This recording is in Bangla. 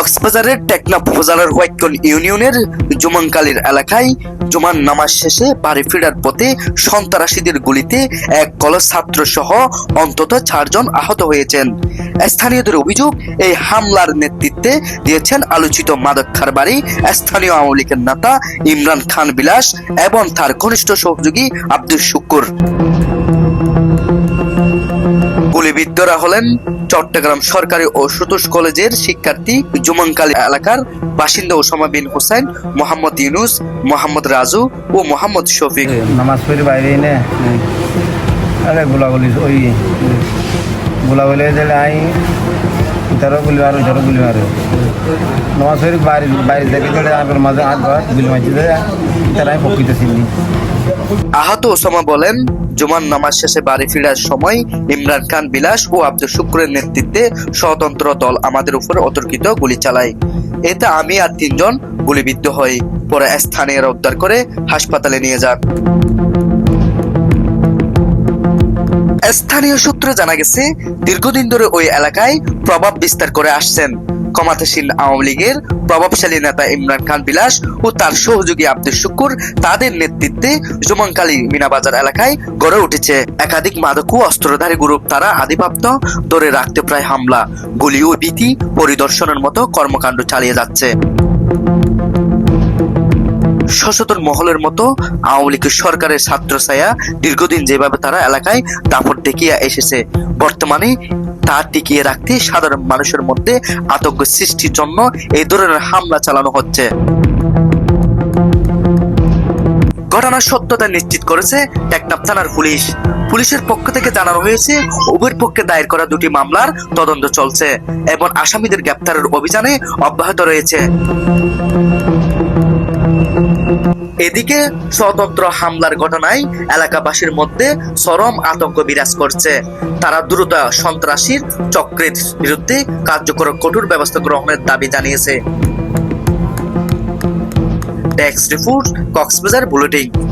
কক্সবাজারের টেকনাফ উপজেলার হোয়াইটকন ইউনিয়নের জুমানকালীর এলাকায় জুমান নামাজ শেষে বাড়ি ফেরার পথে সন্ত্রাসীদের গুলিতে এক কলেজ ছাত্র সহ অন্তত চারজন আহত হয়েছেন। স্থানীয়দের অভিযোগ, এই হামলার নেতৃত্বে দিয়েছেন আলোচিত মাদক খারবারি স্থানীয় আওয়ামী লীগের নেতা ইমরান খান বিলাস এবং তার ঘনিষ্ঠ সহযোগী আব্দুল শুকুর। গুলিবিদ্ধরা হলেন চট্টগ্রাম সরকারি ও সুতোষ কলেজের শিক্ষার্থী জুমানকালী এলাকার বাসিন্দা ওসামা বিন হোসেন মোহাম্মদ ইউনুস, মোহাম্মদ রাজু ও মোহাম্মদ শফিক। নামাজ পড়ে বাইরে এনে আরে গোলাগুলি, ওই গোলাগুলি দিলে আই ইতারও গুলি মারো ইতারও গুলি মারো। নামাজ পড়ে বাইরে বাইরে দেখে দিলে আগের মাঝে হাত গুলি মারছি তারা আমি পক্ষিতে চিনি। আহত ওসামা বলেন জুমান নামাজ শেষে বাড়ি ফেরার সময় ইমরান খান বিলাস ও আব্দুল শুক্রের নেতৃত্বে স্বতন্ত্র দল আমাদের উপর অতর্কিত গুলি চালায়। এতে আমি আর তিনজন গুলিবিদ্ধ হই। পরে স্থানীয়রা উদ্ধার করে হাসপাতালে নিয়ে যান। স্থানীয় সূত্রে জানা গেছে, দীর্ঘদিন ধরে ওই এলাকায় প্রভাব বিস্তার করে আসছেন। ক্ষমতাসীন আওয়ামী লীগের প্রভাবশালী নেতা ইমরান খান বিলাস ও তার সহযোগী আব্দুল শুকুর তাদের নেতৃত্বে জুমানকালী মিনাবাজার এলাকায় গড়ে উঠেছে। একাধিক মাদক ও অস্ত্রধারী গ্রুপ তারা আধিপত্য ধরে রাখতে প্রায় হামলা। গুলি ও ভীতি পরিদর্শনের মতো কর্মকাণ্ড চালিয়ে যাচ্ছে। সচেতন মহলের মতো আওয়ামী লীগের সরকারের ছাত্র ছায়া দীর্ঘদিন যেভাবে তারা এলাকায় দাপট দেখিয়ে এসেছে, বর্তমানে তা টিকিয়ে রাখতে সাধারণ মানুষের মধ্যে আতঙ্ক সৃষ্টির জন্য এই ধরনের হামলা চালানো হচ্ছে। ঘটনার সত্যতা নিশ্চিত করেছে টেকনাফ থানার পুলিশ। পুলিশের পক্ষ থেকে জানানো হয়েছে, উভয়ের পক্ষে দায়ের করা দুটি মামলার তদন্ত চলছে এবং আসামিদের গ্রেপ্তারের অভিযানে অব্যাহত রয়েছে। এদিকে স্বতন্ত্র হামলার ঘটনায় এলাকাবাসীর মধ্যে চরম আতঙ্ক বিরাজ করছে। তারা দ্রুত সন্ত্রাসীর চক্রের বিরুদ্ধে কার্যকর কঠোর ব্যবস্থা গ্রহণের দাবি জানিয়েছে। Tax report, Cox's Bazar bulletin.